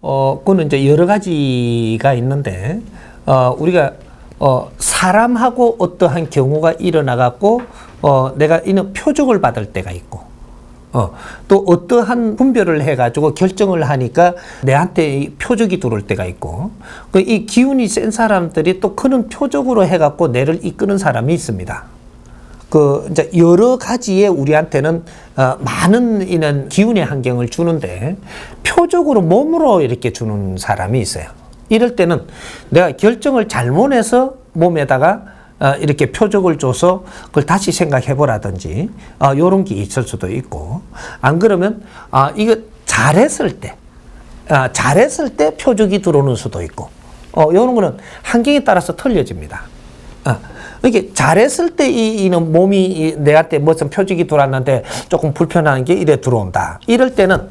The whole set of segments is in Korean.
어, 그거는 이제 여러 가지가 있는데, 어, 우리가, 어, 사람하고 어떠한 경우가 일어나갖고, 어, 내가 이는 표적을 받을 때가 있고, 어, 또 어떠한 분별을 해가지고 결정을 하니까 내한테 이 표적이 들어올 때가 있고, 그 이 기운이 센 사람들이 또 그런 표적으로 해갖고 내를 이끄는 사람이 있습니다. 그 이제 여러 가지의 우리한테는 어, 많은 이는 기운의 환경을 주는데 표적으로 몸으로 이렇게 주는 사람이 있어요. 이럴 때는 내가 결정을 잘못해서 몸에다가 어, 이렇게 표적을 줘서 그걸 다시 생각해 보라든지 어, 요런 게 있을 수도 있고 안 그러면 아 이거 잘했을 때 아, 잘했을 때 표적이 들어오는 수도 있고 어 요런 거는 환경에 따라서 틀려집니다. 어, 이렇게 잘했을 때 이, 이는 몸이 이 내한테 무슨 표적이 들어왔는데 조금 불편한 게 이래 들어온다. 이럴 때는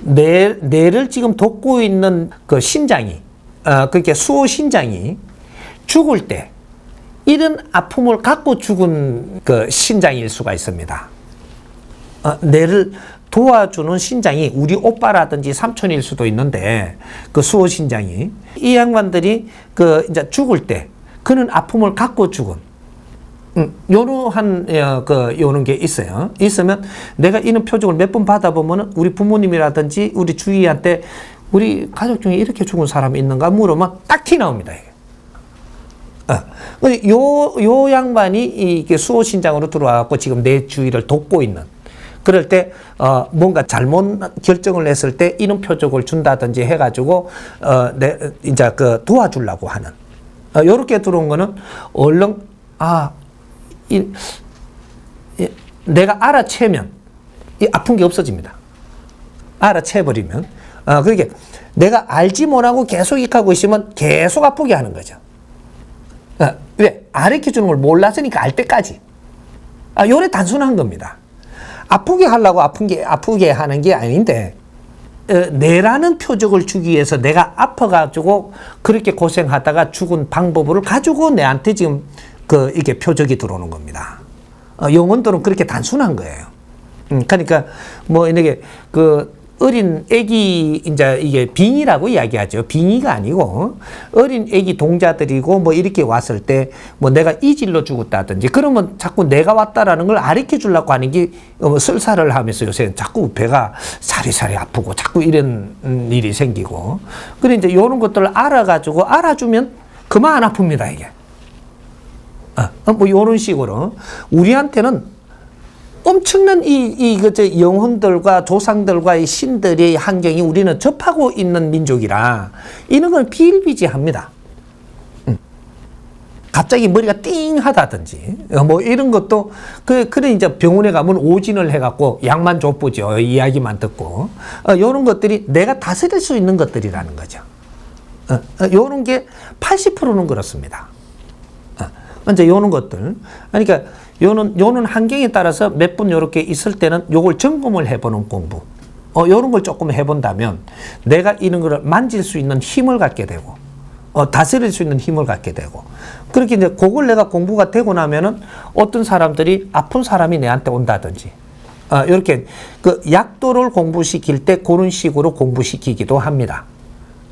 뇌, 뇌를 지금 돕고 있는 그 신장이, 어, 그렇게 수호 신장이 죽을 때 이런 아픔을 갖고 죽은 그 신장일 수가 있습니다. 어, 뇌를 도와주는 신장이 우리 오빠라든지 삼촌일 수도 있는데 그 수호 신장이 이 양반들이 그 이제 죽을 때 그는 아픔을 갖고 죽은 음, 요러한 어, 그 요런 게 있어요. 있으면 내가 이런 표적을 몇 번 받아보면은 우리 부모님이라든지 우리 주위한테 우리 가족 중에 이렇게 죽은 사람이 있는가 물으면 딱티 나옵니다. 이게. 어. 요, 요 양반이 이게 수호신장으로 들어와갖고 지금 내 주위를 돕고 있는. 그럴 때, 어, 뭔가 잘못 결정을 했을 때 이런 표적을 준다든지 해가지고, 어, 내, 이제 그 도와주려고 하는. 어, 요렇게 들어온 거는 얼른, 아, 이, 이, 내가 알아채면 이 아픈 게 없어집니다. 알아채버리면. 어, 그러게 내가 알지 못하고 계속 익하고 있으면 계속 아프게 하는 거죠. 어, 왜? 가르쳐 주는 걸 몰랐으니까 알 때까지. 아, 요래 단순한 겁니다. 아프게 하려고 아픈 게, 아프게 하는 게 아닌데, 어, 내라는 표적을 주기 위해서 내가 아파가지고 그렇게 고생하다가 죽은 방법을 가지고 내한테 지금 그, 이게 표적이 들어오는 겁니다. 어, 영혼들은 그렇게 단순한 거예요. 음, 그러니까 뭐 이렇게 그 어린 애기 이제 이게 빙이라고 이야기하죠. 빙이가 아니고 어린 애기 동자들이고 뭐 이렇게 왔을 때 뭐 내가 이 질로 죽었다든지 그러면 자꾸 내가 왔다라는 걸 가르쳐 주려고 하는 게 어, 설사를 하면서 요새 자꾸 배가 사리사리 아프고 자꾸 이런 음, 일이 생기고 그래 이제 이런 것들을 알아가지고 알아주면 그만 안 아픕니다 이게. 어, 뭐 이런 식으로 우리한테는 엄청난 이, 이, 그, 저, 영혼들과 조상들과 이 신들의 환경이 우리는 접하고 있는 민족이라, 이런 건 비일비재합니다. 음. 갑자기 머리가 띵 하다든지, 어, 뭐 이런 것도, 그, 그래 이제 병원에 가면 오진을 해갖고 약만 줘보죠. 이야기만 듣고. 어, 요런 것들이 내가 다스릴 수 있는 것들이라는 거죠. 어, 어, 요런 게 80%는 그렇습니다. 어, 이제 요런 것들. 그러니까, 요는, 요는 환경에 따라서 몇 분 요렇게 있을 때는 요걸 점검을 해보는 공부. 어, 요런 걸 조금 해본다면 내가 이런 거를 만질 수 있는 힘을 갖게 되고, 어, 다스릴 수 있는 힘을 갖게 되고. 그렇게 이제 그걸 내가 공부가 되고 나면은 어떤 사람들이 아픈 사람이 내한테 온다든지, 어, 이렇게 그 약도를 공부시킬 때 그런 식으로 공부시키기도 합니다.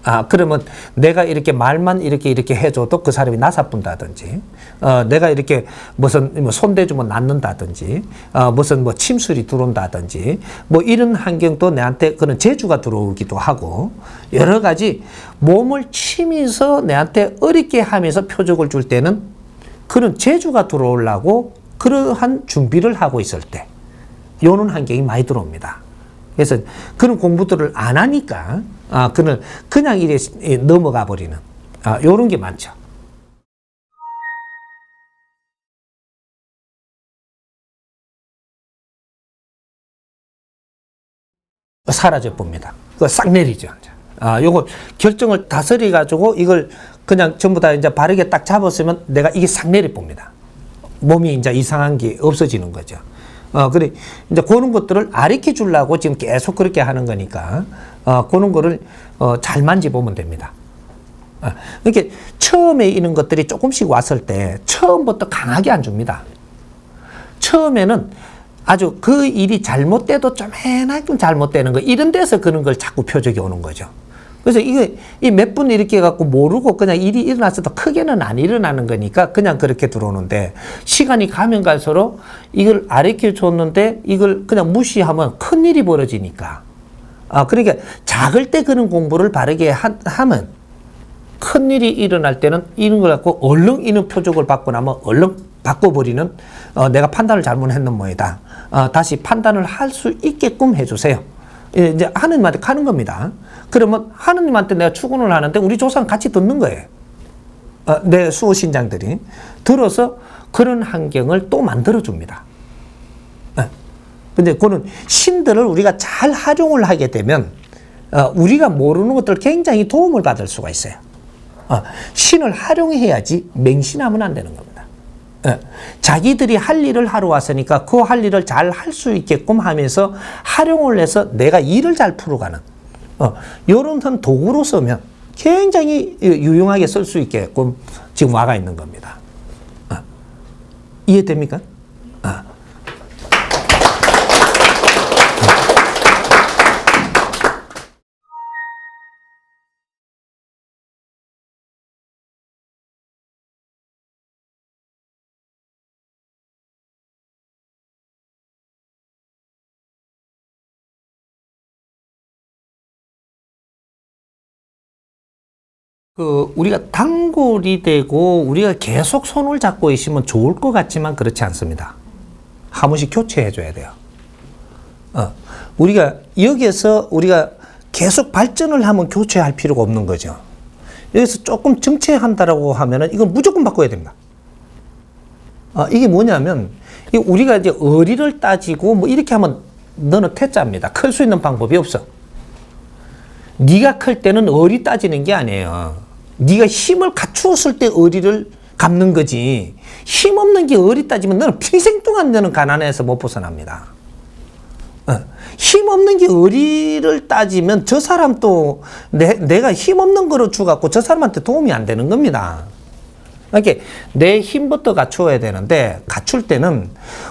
아, 그러면 내가 이렇게 말만 이렇게 이렇게 해줘도 그 사람이 나사뿐다든지, 어, 내가 이렇게 무슨 뭐 손대주면 낫는다든지, 어, 무슨 뭐 침술이 들어온다든지, 뭐 이런 환경도 내한테 그런 재주가 들어오기도 하고, 여러 가지 몸을 치면서 내한테 어렵게 하면서 표적을 줄 때는 그런 재주가 들어오려고 그러한 준비를 하고 있을 때, 요런 환경이 많이 들어옵니다. 그래서 그런 공부들을 안 하니까 아, 그는 그냥 이래 넘어가 버리는 아, 요런 게 많죠. 사라져 봅니다. 그거 싹 내리죠. 아, 요거 결정을 다스려 가지고 이걸 그냥 전부 다 이제 바르게 딱 잡았으면 내가 이게 싹 내려 봅니다. 몸이 이제 이상한 게 없어지는 거죠. 어, 그래. 이제 그런 것들을 아르켜 주려고 지금 계속 그렇게 하는 거니까, 어, 그런 거를, 어, 잘 만져보면 됩니다. 어, 이렇게 처음에 이런 것들이 조금씩 왔을 때, 처음부터 강하게 안 줍니다. 처음에는 아주 그 일이 잘못돼도 좀 해나좀 잘못되는 거, 이런 데서 그런 걸 자꾸 표적이 오는 거죠. 그래서 이게 이 몇 분 이렇게 해갖고 모르고 그냥 일이 일어났어도 크게는 안 일어나는 거니까 그냥 그렇게 들어오는데 시간이 가면 갈수록 이걸 아르켜 줬는데 이걸 그냥 무시하면 큰 일이 벌어지니까. 아, 그러니까 작을 때 그런 공부를 바르게 하, 하면 큰 일이 일어날 때는 이런 걸 갖고 얼른 이런 표적을 받고 나면 얼른 바꿔버리는 어, 내가 판단을 잘못했는 모이다. 어, 다시 판단을 할 수 있게끔 해주세요. 예, 이제 하느님한테 가는 겁니다. 그러면 하느님한테 내가 추구를 하는데 우리 조상 같이 듣는 거예요. 어, 내 수호 신장들이 들어서 그런 환경을 또 만들어 줍니다. 예. 근데 그는 신들을 우리가 잘 활용을 하게 되면 어, 우리가 모르는 것들 굉장히 도움을 받을 수가 있어요. 어, 신을 활용해야지 맹신하면 안 되는 겁니다. 예. 자기들이 할 일을 하러 왔으니까 그 할 일을 잘 할 수 있게끔 하면서 활용을 해서 내가 일을 잘 풀어가는 어, 한 도구로 쓰면 굉장히 유용하게 쓸 수 있게끔 지금 와가 있는 겁니다. 어. 이해됩니까? 그 우리가 단골이 되고 우리가 계속 손을 잡고 있으면 좋을 것 같지만 그렇지 않습니다. 한 번씩 교체해 줘야 돼요. 어, 우리가 여기에서 우리가 계속 발전을 하면 교체할 필요가 없는 거죠. 여기서 조금 정체한다라고 하면은 이건 무조건 바꿔야 됩니다. 어, 이게 뭐냐면 이 우리가 이제 어리를 따지고 뭐 이렇게 하면 너는 태자입니다. 클 수 있는 방법이 없어. 네가 클 때는 어리 따지는 게 아니에요. 네가 힘을 갖추었을 때 어리를 갚는 거지. 힘 없는 게 어리 따지면 너는 평생 동안 너는 가난해서 못 벗어납니다. 어. 힘 없는 게 어리를 따지면 저 사람 또 내, 내가 힘 없는 거로 주갖고 저 사람한테 도움이 안 되는 겁니다. 그러니까 내 힘부터 갖추어야 되는데 갖출 때는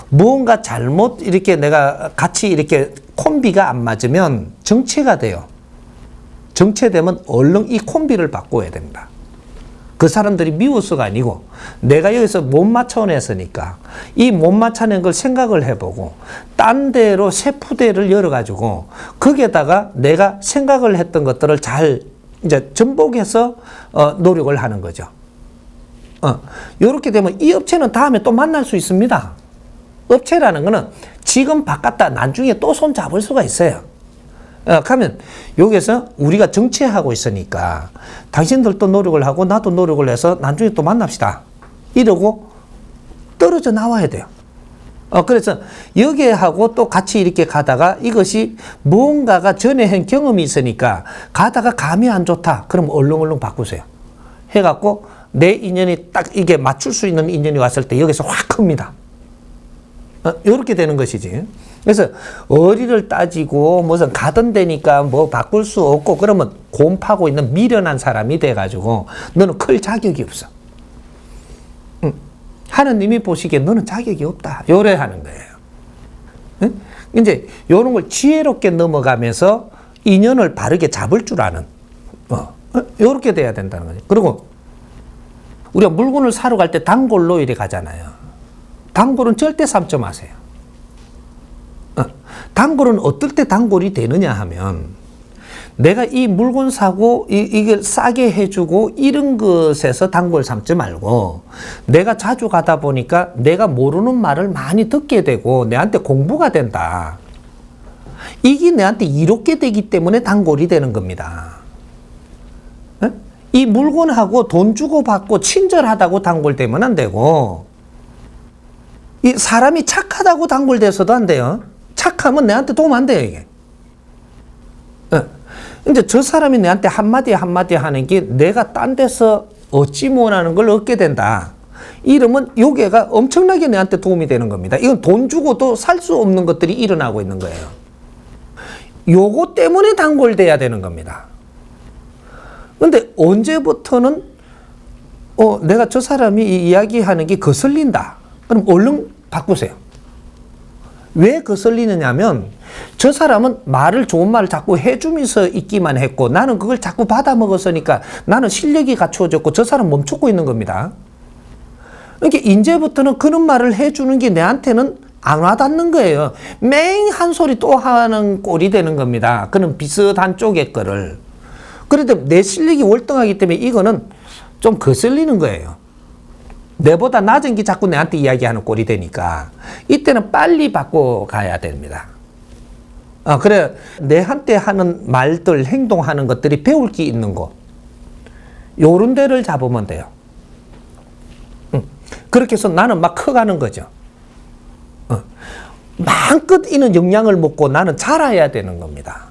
무언가 잘못 이렇게 내가 같이 이렇게 콤비가 안 맞으면 정체가 돼요. 정체되면 얼른 이 콤비를 바꿔야 됩니다. 그 사람들이 미워서가 아니고 내가 여기서 못 맞춰냈으니까 이 못 맞춰낸 걸 생각을 해보고 딴 데로 새 푸대를 열어가지고 거기에다가 내가 생각을 했던 것들을 잘 이제 전복해서 어, 노력을 하는 거죠. 어, 이렇게 되면 이 업체는 다음에 또 만날 수 있습니다. 업체라는 거는 지금 바꿨다 나중에 또 손 잡을 수가 있어요. 어, 그러면 여기서 우리가 정체하고 있으니까 당신들도 노력을 하고 나도 노력을 해서 나중에 또 만납시다. 이러고 떨어져 나와야 돼요. 어, 그래서 여기에 하고 또 같이 이렇게 가다가 이것이 무언가가 전에 한 경험이 있으니까 가다가 감이 안 좋다. 그럼 얼렁얼렁 바꾸세요. 해갖고 내 인연이 딱 이게 맞출 수 있는 인연이 왔을 때 여기서 확 큽니다. 어, 이렇게 되는 것이지. 그래서 어리를 따지고 무슨 가던 데니까 뭐 바꿀 수 없고 그러면 곰파고 있는 미련한 사람이 돼가지고 너는 클 자격이 없어. 응. 하느님이 보시기에 너는 자격이 없다. 요래 하는 거예요. 응? 이제 요런 걸 지혜롭게 넘어가면서 인연을 바르게 잡을 줄 아는 어, 요렇게 돼야 된다는 거죠. 그리고 우리가 물건을 사러 갈 때 단골로 이래 가잖아요. 단골은 절대 삼지 마세요. 어, 단골은 어떨 때 단골이 되느냐 하면 내가 이 물건 사고 이, 이걸 싸게 해주고 이런 것에서 단골 삼지 말고 내가 자주 가다 보니까 내가 모르는 말을 많이 듣게 되고 내한테 공부가 된다. 이게 내한테 이롭게 되기 때문에 단골이 되는 겁니다. 어? 이 물건하고 돈 주고 받고 친절하다고 단골되면 안 되고 이 사람이 착하다고 단골돼서도 안 돼요. 착하면 내한테 도움 안 돼요, 이게. 어. 이제 저 사람이 내한테 한마디 한마디 하는 게 내가 딴 데서 얻지 못하는 걸 얻게 된다. 이러면 요게가 엄청나게 내한테 도움이 되는 겁니다. 이건 돈 주고도 살 수 없는 것들이 일어나고 있는 거예요. 요거 때문에 단골돼야 되는 겁니다. 근데 언제부터는 어, 내가 저 사람이 이 이야기하는 게 거슬린다. 그럼 얼른 바꾸세요. 왜 거슬리느냐면 저 사람은 말을 좋은 말을 자꾸 해주면서 있기만 했고 나는 그걸 자꾸 받아 먹었으니까 나는 실력이 갖추어졌고 저 사람 멈추고 있는 겁니다. 그러니까 이제부터는 그런 말을 해주는 게 내한테는 안 와닿는 거예요. 맹한 소리 또 하는 꼴이 되는 겁니다. 그는 비슷한 쪽의 거를. 그런데 내 실력이 월등하기 때문에 이거는 좀 거슬리는 거예요. 내보다 낮은 게 자꾸 내한테 이야기하는 꼴이 되니까 이때는 빨리 바꿔 가야 됩니다. 아, 그래. 내한테 하는 말들, 행동하는 것들이 배울 게 있는 곳. 요런 데를 잡으면 돼요. 응. 그렇게 해서 나는 막 커가는 거죠. 어. 마음껏 이는 영향을 먹고 나는 자라야 되는 겁니다.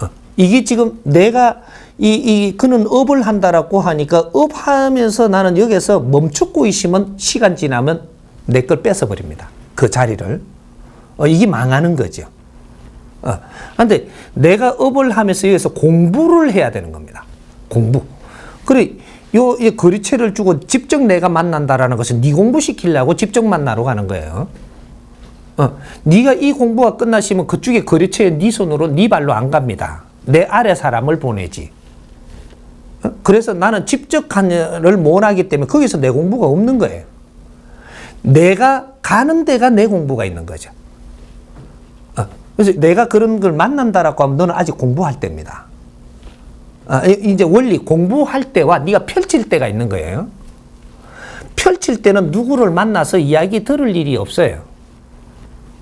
어. 이게 지금 내가 이, 이, 그는 업을 한다라고 하니까 업하면서 나는 여기서 멈추고 있으면 시간 지나면 내 걸 뺏어버립니다. 그 자리를. 어, 이게 망하는 거죠. 어. 근데 내가 업을 하면서 여기서 공부를 해야 되는 겁니다. 공부. 그래, 요, 이 거리채를 주고 직접 내가 만난다라는 것은 네 공부시키려고 직접 만나러 가는 거예요. 어, 네가 이 공부가 끝나시면 그쪽에 거리채에 네 손으로 네 발로 안 갑니다. 내 아래 사람을 보내지. 어? 그래서 나는 직접 관여를 못 하기 때문에 거기서 내 공부가 없는 거예요. 내가 가는 데가 내 공부가 있는 거죠. 어, 그래서 내가 그런 걸 만난다라고 하면 너는 아직 공부할 때입니다. 아, 이- 이제 원리 공부할 때와 네가 펼칠 때가 있는 거예요. 펼칠 때는 누구를 만나서 이야기 들을 일이 없어요.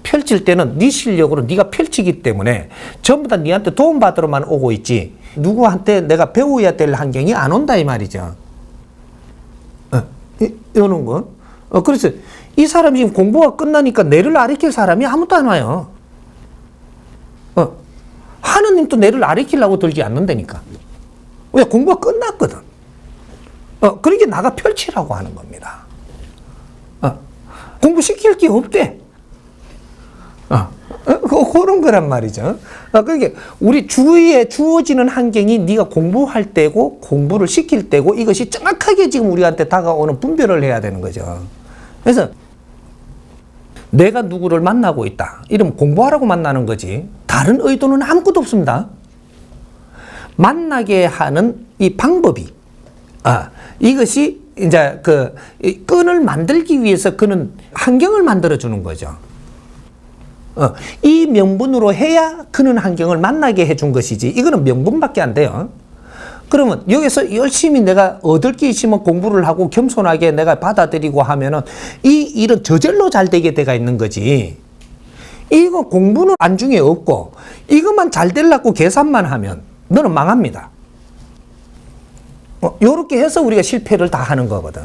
펼칠 때는 네 실력으로 네가 펼치기 때문에 전부 다 네한테 도움 받으러만 오고 있지 누구한테 내가 배워야 될 환경이 안 온다 이 말이죠. 어, 이, 이런 거. 어, 그래서 이 사람이 지금 공부가 끝나니까 내를 아리킬 사람이 아무도 안 와요. 어, 하느님도 내를 아리키려고 들지 않는다니까. 왜 공부가 끝났거든. 어, 그러니까 나가 펼치라고 하는 겁니다. 어, 공부시킬 게 없대. 어, 어, 그- 그런 거란 말이죠. 어, 그러니까 우리 주위에 주어지는 환경이 네가 공부할 때고 공부를 시킬 때고 이것이 정확하게 지금 우리한테 다가오는 분별을 해야 되는 거죠. 그래서 내가 누구를 만나고 있다. 이러면 공부하라고 만나는 거지. 다른 의도는 아무것도 없습니다. 만나게 하는 이 방법이, 아, 이것이 이제 그, 이 끈을 만들기 위해서 그는 환경을 만들어 주는 거죠. 어, 이 명분으로 해야 그는 환경을 만나게 해준 것이지. 이거는 명분밖에 안 돼요. 그러면 여기서 열심히 내가 얻을 게 있으면 공부를 하고 겸손하게 내가 받아들이고 하면은 이 일은 저절로 잘 되게 돼가 있는 거지. 이거 공부는 안중에 없고 이것만 잘 되려고 계산만 하면 너는 망합니다. 어, 요렇게 해서 우리가 실패를 다 하는 거거든.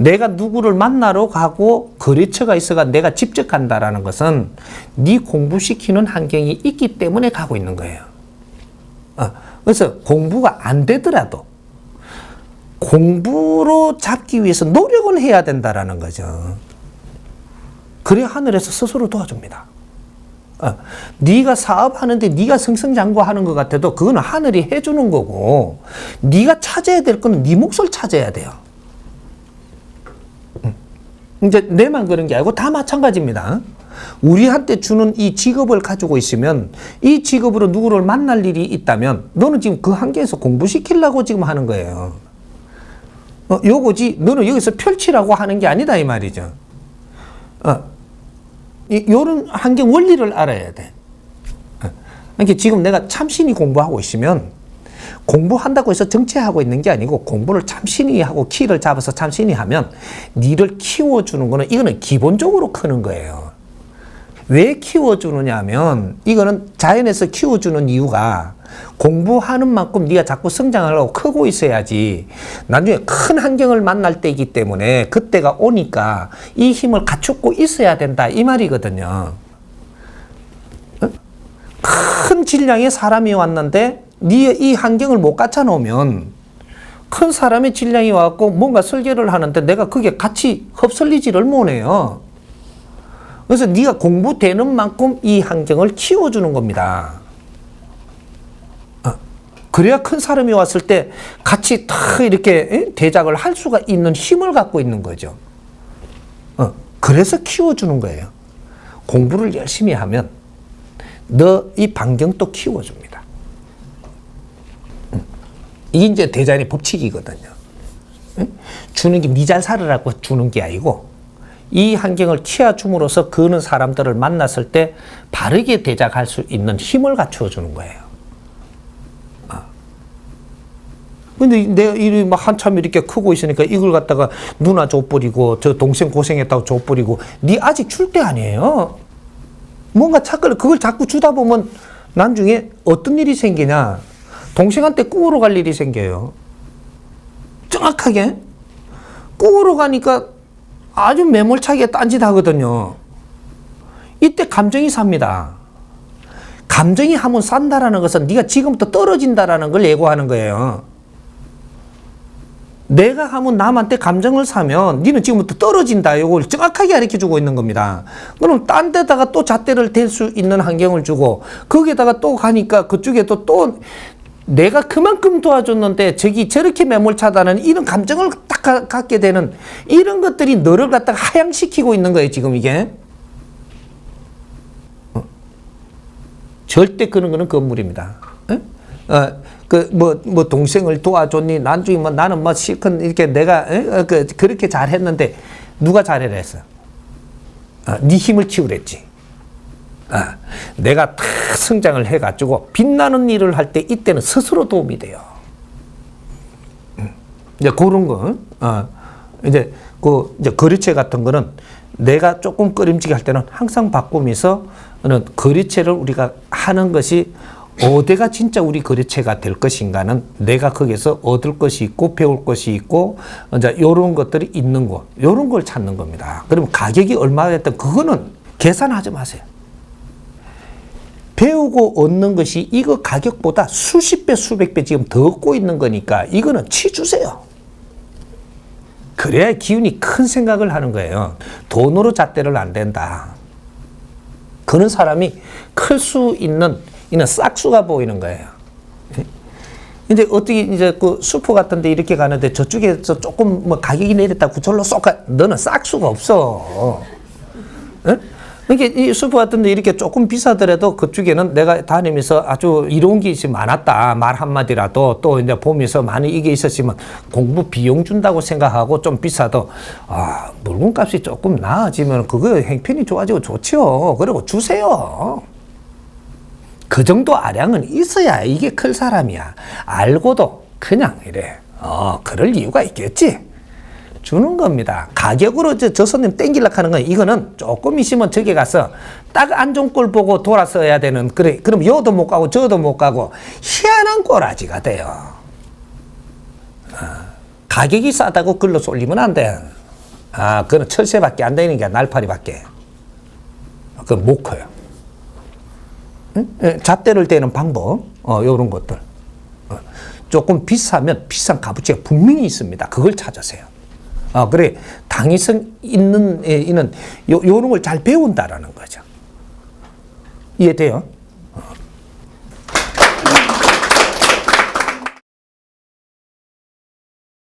어. 내가 누구를 만나러 가고 거래처가 있어가 내가 직접 간다라는 것은 네 공부시키는 환경이 있기 때문에 가고 있는 거예요. 어, 그래서 공부가 안 되더라도 공부로 잡기 위해서 노력은 해야 된다라는 거죠. 그래 하늘에서 스스로 도와줍니다. 어, 네가 사업하는데 네가 승승장구하는 것 같아도 그거는 하늘이 해주는 거고 네가 찾아야 될 거는 네 몫을 찾아야 돼요. 음. 이제 내만 그런 게 아니고 다 마찬가지입니다. 우리한테 주는 이 직업을 가지고 있으면 이 직업으로 누구를 만날 일이 있다면 너는 지금 그 환경에서 공부시키려고 지금 하는 거예요. 어, 요거지 너는 여기서 펼치라고 하는 게 아니다 이 말이죠. 어, 이, 요런 환경 원리를 알아야 돼. 어, 그러니까 지금 내가 참신히 공부하고 있으면 공부한다고 해서 정체하고 있는 게 아니고 공부를 참신히 하고 키를 잡아서 참신히 하면 니를 키워주는 거는 이거는 기본적으로 크는 거예요. 왜 키워주느냐 하면 이거는 자연에서 키워주는 이유가 공부하는 만큼 네가 자꾸 성장하려고 크고 있어야지 나중에 큰 환경을 만날 때이기 때문에 그때가 오니까 이 힘을 갖추고 있어야 된다 이 말이거든요. 어? 큰 질량의 사람이 왔는데 네 이 환경을 못 갖춰 놓으면 큰 사람의 질량이 와갖고 뭔가 설계를 하는데 내가 그게 같이 흡설리지를 못해요. 그래서 네가 공부되는 만큼 이 환경을 키워주는 겁니다. 어, 그래야 큰 사람이 왔을 때 같이 다 이렇게 에? 대작을 할 수가 있는 힘을 갖고 있는 거죠. 어, 그래서 키워주는 거예요. 공부를 열심히 하면 너 이 반경도 키워줍니다. 음. 이게 이제 대자연의 법칙이거든요. 응? 주는 게니잘 살으라고 주는 게 아니고 이 환경을 키워줌으로써 그는 사람들을 만났을 때 바르게 대작할 수 있는 힘을 갖추어 주는 거예요. 아. 근데 내가 이막 한참 이렇게 크고 있으니까 이걸 갖다가 누나 줘버리고 저 동생 고생했다고 줘버리고 네 아직 줄 때 아니에요. 뭔가 착걸 그걸 자꾸 주다 보면 나중에 어떤 일이 생기냐 동생한테 꾸으러 갈 일이 생겨요. 정확하게 꾸으러 가니까 아주 매몰차게 딴짓 하거든요. 이때 감정이 삽니다. 감정이 하면 산다라는 것은 네가 지금부터 떨어진다라는 걸 예고하는 거예요. 내가 하면 남한테 감정을 사면 니는 지금부터 떨어진다. 이걸 정확하게 가르쳐 주고 있는 겁니다. 그럼 딴 데다가 또 잣대를 댈 수 있는 환경을 주고 거기에다가 또 가니까 그쪽에도 또 내가 그만큼 도와줬는데 저기 저렇게 매몰차다는 이런 감정을 딱 가- 갖게 되는 이런 것들이 너를 갖다가 하향시키고 있는 거예요, 지금 이게. 어. 절대 그런 거는 건물입니다. 어, 그, 뭐, 뭐, 동생을 도와줬니? 나중에 뭐, 나는 뭐, 실컷 이렇게 내가, 어, 그, 그렇게 잘했는데, 누가 잘해라 했어? 어, 네 힘을 키우랬지. 아, 내가 다 성장을 해가지고, 빛나는 일을 할 때, 이때는 스스로 도움이 돼요. 음, 이제 그런 거, 어, 이제, 그, 이제 거리체 같은 거는 내가 조금 꺼림지게 할 때는 항상 바꾸면서, 는 거리체를 우리가 하는 것이 어디가 진짜 우리 거래체가 될 것인가는 내가 거기서 얻을 것이 있고 배울 것이 있고 이제 요런 것들이 있는 거 요런 걸 찾는 겁니다. 그러면 가격이 얼마가 됐든 그거는 계산하지 마세요. 배우고 얻는 것이 이거 가격보다 수십 배 수백 배 지금 더 얻고 있는 거니까 이거는 치주세요. 그래야 기운이 큰 생각을 하는 거예요. 돈으로 잣대를 안 된다. 그런 사람이 클 수 있는 이는 싹수가 보이는 거예요. 이제 어떻게 이제 그 슈퍼 같은데 이렇게 가는데 저쪽에서 조금 뭐 가격이 내렸다고 절로 쏙 가. 너는 싹수가 없어. 응? 이게 이 슈퍼 같은데 이렇게 조금 비싸더라도 그쪽에는 내가 다니면서 아주 이로운 게 많았다. 말 한마디라도 또 이제 보면서 많이 이게 있었지만 공부 비용 준다고 생각하고 좀 비싸도 아, 물건 값이 조금 나아지면 그거 행편이 좋아지고 좋죠. 그리고 주세요. 그 정도 아량은 있어야 이게 클 사람이야. 알고도 그냥 이래. 어, 그럴 이유가 있겠지. 주는 겁니다. 가격으로 저, 저 손님 땡기려고 하는 건 이거는 조금 있으면 저기 가서 딱 안 좋은 꼴 보고 돌아서 야 되는 그래 그럼 여도 못 가고 저도 못 가고 희한한 꼬라지가 돼요. 어, 가격이 싸다고 글로 쏠리면 안 돼. 아, 그건 철새밖에 안 되는 게 날파리밖에. 그건 못 커요. 예, 잣대를 대는 방법, 어, 요런 것들. 어, 조금 비싸면 비싼 값어치가 분명히 있습니다. 그걸 찾으세요. 어, 그래. 당위성 있는, 에, 이는 요, 요런 걸 잘 배운다라는 거죠. 이해돼요?